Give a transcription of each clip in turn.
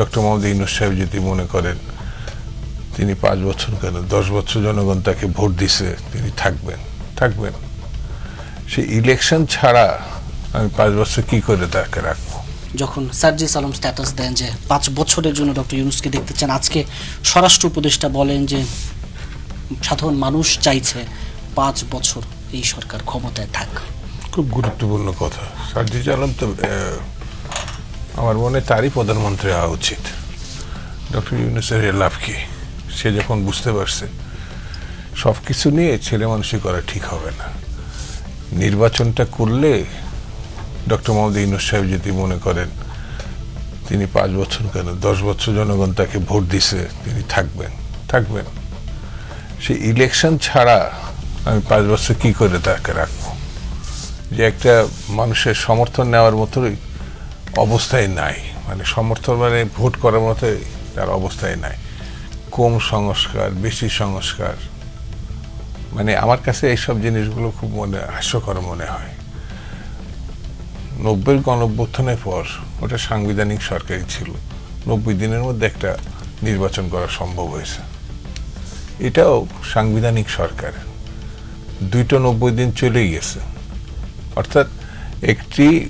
Doctor Mohammad Yunus সাহেব যদি মনে করেন তিনি পাঁচ বছর কেন? দশ বছর জনগণ তাকে ভোট দিছে তিনি থাকবেন থাকবেন। সে ইলেকশন ছাড়া আমি পাঁচ বছর কি করে তাকে রাখব? যখন সার্জিস আলম স্ট্যাটাস দেন যে পাঁচ বছরের জন্য ডক্টর ইউনুসকে দেখতে চান আজকে স্বরাষ্ট্র উপদেষ্টা বলেন যে সাধারণ মানুষ চাইছে পাঁচ বছর এই সরকার ক্ষমতায় থাক। খুব গুরুত্বপূর্ণ কথা। সার্জিজ আলম তো আমার মনে তারই প্রধানমন্ত্রী হওয়া উচিত। ডক্টর ইউনুসের লাভ কি? সে যখন বুঝতে পারছে সব কিছু নিয়ে ছেলে মানুষই করা ঠিক হবে না। নির্বাচনটা করলে ডক্টর মোহাম্মদ ইউনুস সাহেব যদি মনে করেন, তিনি পাঁচ বছর কেন? দশ বছর জনগণ তাকে ভোট দিছে, তিনি থাকবেন থাকবেন। সে ইলেকশন ছাড়া আমি পাঁচ বছর কি করে তাকে রাখব? যে একটা মানুষের সমর্থন নেওয়ার মতোই অবস্থায় নাই। মানে সমর্থন মানে ভোট করার মতো তার অবস্থায় নাই। কম সংস্কার, বেশি সংস্কার। মানে আমার কাছে এইসব জিনিসগুলো খুব মনে, হাস্যকর মনে হয়। নব্বই গণঅভ্যুত্থানের পর ওটা সাংবিধানিক সরকারই ছিল। নব্বই দিনের মধ্যে একটা নির্বাচন করা সম্ভব হয়েছে। এটাও সাংবিধানিক সরকার। দুইটা নব্বই দিন চলেই গেছে। অর্থাৎ একটি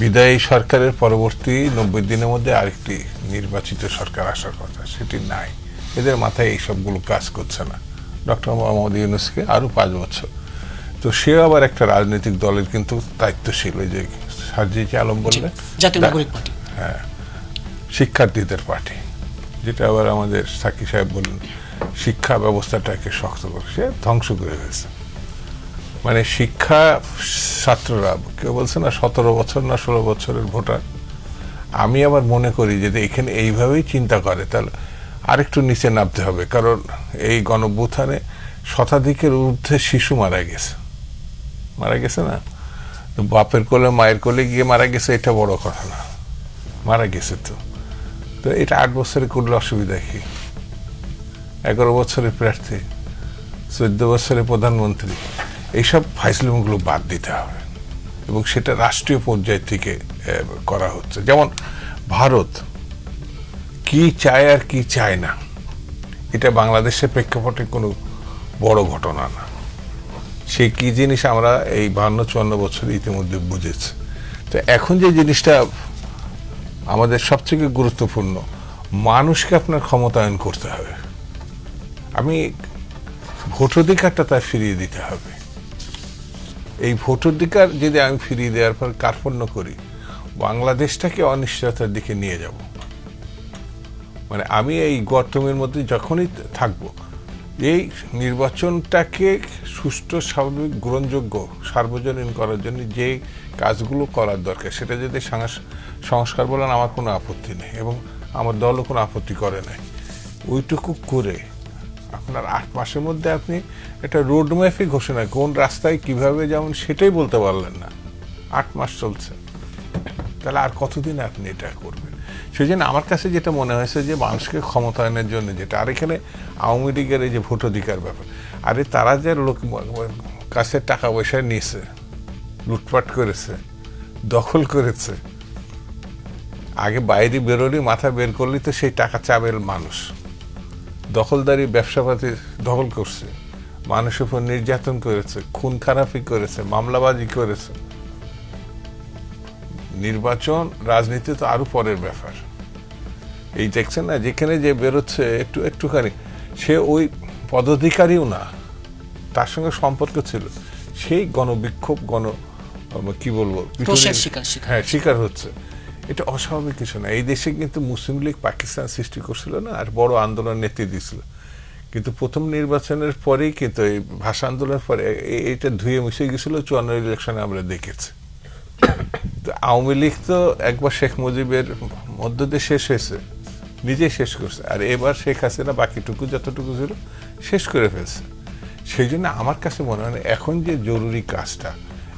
বিদায়ী সরকারের পরবর্তী নব্বই দিনের মধ্যে আরেকটি নির্বাচিত সরকার আসার কথা সেটি নাই। এদের মাথায় এই সবগুলো কাজ করছে না। ডক্টর মোহাম্মদ ইউনুসকে আরও পাঁচ বছর। তো সে আবার একটা রাজনৈতিক দলের কিন্তু দায়িত্বশীল ওই যে সার্জিজ আলম বললেন? হ্যাঁ শিক্ষার্থীদের পার্টি যেটা আবার আমাদের সাকি সাহেব বললেন শিক্ষা ব্যবস্থাটাকে শক্ত করে সে ধ্বংস করে ফেলছে। মানে শিক্ষা ছাত্ররা, কেউ বলছে না সতেরো বছর না ষোলো বছরের ভোটার। আমি আবার মনে করি যে এখানে এইভাবেই চিন্তা করে, তাহলে আরেকটু নিচে নামতে হবে। কারণ এই গণভ্যুত্থানে শতাধিকের ঊর্ধ্বে শিশু মারা গেছে। মারা গেছে না? বাপের কোলে, মায়ের কোলে গিয়ে মারা গেছে, এটা বড় কথা না। মারা গেছে তো। তো এটা আট বছরে করলে অসুবিধা কি? এগারো বছরের প্রার্থী, চোদ্দ বছরের প্রধানমন্ত্রী। এইসব ফাইসলিমগুলো বাদ দিতে হবে। এবং সেটা রাষ্ট্রীয় পর্যায় থেকে করা হচ্ছে। যেমন ভারত কি চায় আর কি চায় না, এটা বাংলাদেশের প্রেক্ষাপটে কোনো বড় ঘটনা না। সেই কি জিনিস আমরা এই বান্ন চুয়ান্ন বছর ইতিমধ্যে বুঝেছি। তো এখন যে জিনিসটা আমাদের সবথেকে গুরুত্বপূর্ণ, মানুষকে আপনার ক্ষমতায়ন করতে হবে। আমি ভোটাধিকারটা তার ফিরিয়ে দিতে হবে। এই ভোটাধিকার যদি আমি ফিরিয়ে দেওয়ার পর কার্পণ্য করি, বাংলাদেশটাকে অনিশ্চয়তার দিকে নিয়ে যাব। মানে আমি এই গর্তমের মধ্যে যখনই থাকব, এই নির্বাচনটাকে সুষ্ঠু, স্বাভাবিক, গ্রহণযোগ্য, সার্বজনীন করার জন্য যে কাজগুলো করার দরকার, সেটা যদি সাংস- সংস্কার বলেন, আমার কোনো আপত্তি নেই এবং আমার দলও কোনো আপত্তি করে নাই। ওইটুকু করে আপনার আট মাসের মধ্যে আপনি একটা রোড ম্যাপই ঘোষণা, কোন রাস্তায় কীভাবে যেমন সেটাই বলতে পারলেন না। আট মাস চলছে। তাহলে আর কতদিন আপনি এটা করবেন? সেই জন্য আমার কাছে যেটা মনে হয়েছে যে মানুষকে ক্ষমতায়নের জন্য যেটা, আর এখানে আওয়ামী লীগের এই যে ভোটাধিকার ব্যাপার, আরে তারা যে লোক কাছে টাকা পয়সা নিয়েছে, লুটপাট করেছে, দখল করেছে, আগে বাইরে বেরোলি মাথা বের করলি তো সেই টাকা চাবেল মানুষ। দখলদারি ব্যবসাপাতি দখল করছে মানুষের উপর নির্যাতন করেছে খুন খারাপি করেছে মামলাবাজি করেছে। নির্বাচন রাজনীতি তো আরও পরের ব্যাপার। এই দেখছেন না যেখানে যে বেরোচ্ছে একটু একটুখানি সে ওই পদাধিকারীও না তার সঙ্গে সম্পর্ক ছিল। সেই গণবিক্ষোভ গণ কি বলব। হ্যাঁ শিকার হচ্ছে। এটা অস্বাভাবিক কিছু না। এই দেশে কিন্তু মুসলিম লীগ পাকিস্তান সৃষ্টি করছিল না, আর বড় আন্দোলন নেতৃত্ব দিয়েছিল কিন্তু প্রথম নির্বাচনের পরেই কিন্তু এই ভাষা আন্দোলনের পরে এটা ধুয়ে মিশে গেছিল চুয়ান্ন ইলেকশনে আমরা দেখেছি। তো আওয়ামী লীগ তো একবার শেখ মুজিবের মধ্য দিয়ে শেষ হয়েছে নিজে শেষ করছে। আর এবার শেখ হাসিনা বাকিটুকু যতটুকু ছিল, শেষ করে ফেলছে। সেই জন্য আমার কাছে মনে হয় এখন যে জরুরি কাজটা,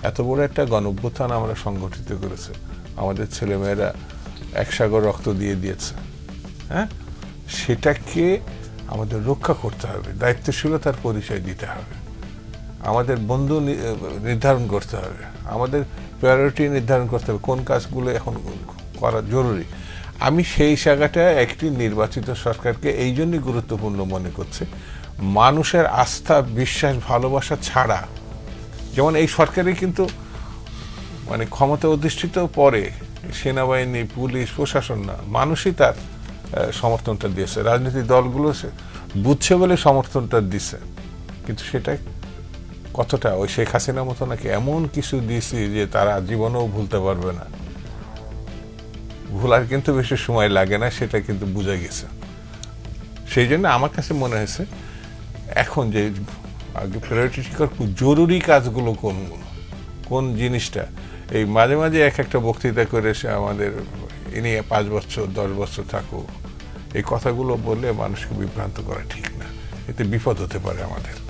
এত বড় একটা গণভ্যুত্থান আমরা সংগঠিত করেছে আমাদের ছেলেমেয়েরা এক সাগর রক্ত দিয়ে দিয়েছে হ্যাঁ? সেটাকে আমাদের রক্ষা করতে হবে, দায়িত্বশীলতার পরিচয় দিতে হবে। আমাদের বন্ধু নির্ধারণ করতে হবে, আমাদের প্রায়োরিটি নির্ধারণ করতে হবে, কোন কাজগুলো এখন করা জরুরি। আমি সেই জায়গাটা একটি নির্বাচিত সরকারকে এই জন্যই গুরুত্বপূর্ণ মনে করছি, মানুষের আস্থা, বিশ্বাস, ভালোবাসা ছাড়া, যেমন এই সরকারই কিন্তু মানে ক্ষমতা অধিষ্ঠিত পরে সেনাবাহিনী, পুলিশ, প্রশাসন না, মানুষই তার সমর্থনটা দিয়েছে। রাজনৈতিক দলগুলো বুঝছে বলে সমর্থনটা দিছে। কিন্তু সেটা কতটা ওই শেখ হাসিনার মতো নাকি এমন কিছু দিয়েছি যে তারা জীবনেও ভুলতে পারবে না? ভুলার কিন্তু বেশি সময় লাগে না, সেটা কিন্তু বোঝা গেছে। সেই জন্য আমার কাছে মনে হয়েছে, এখন যে আগে প্রায়োরিটি জরুরি কাজগুলো কোনগুলো কোন জিনিসটা এই মাঝে মাঝে এক একটা বক্তৃতা করে সে আমাদের ইনি পাঁচ বছর, দশ বছর থাকুক। এই কথাগুলো বললে মানুষকে বিভ্রান্ত করা ঠিক না। এতে বিপদ হতে পারে আমাদের।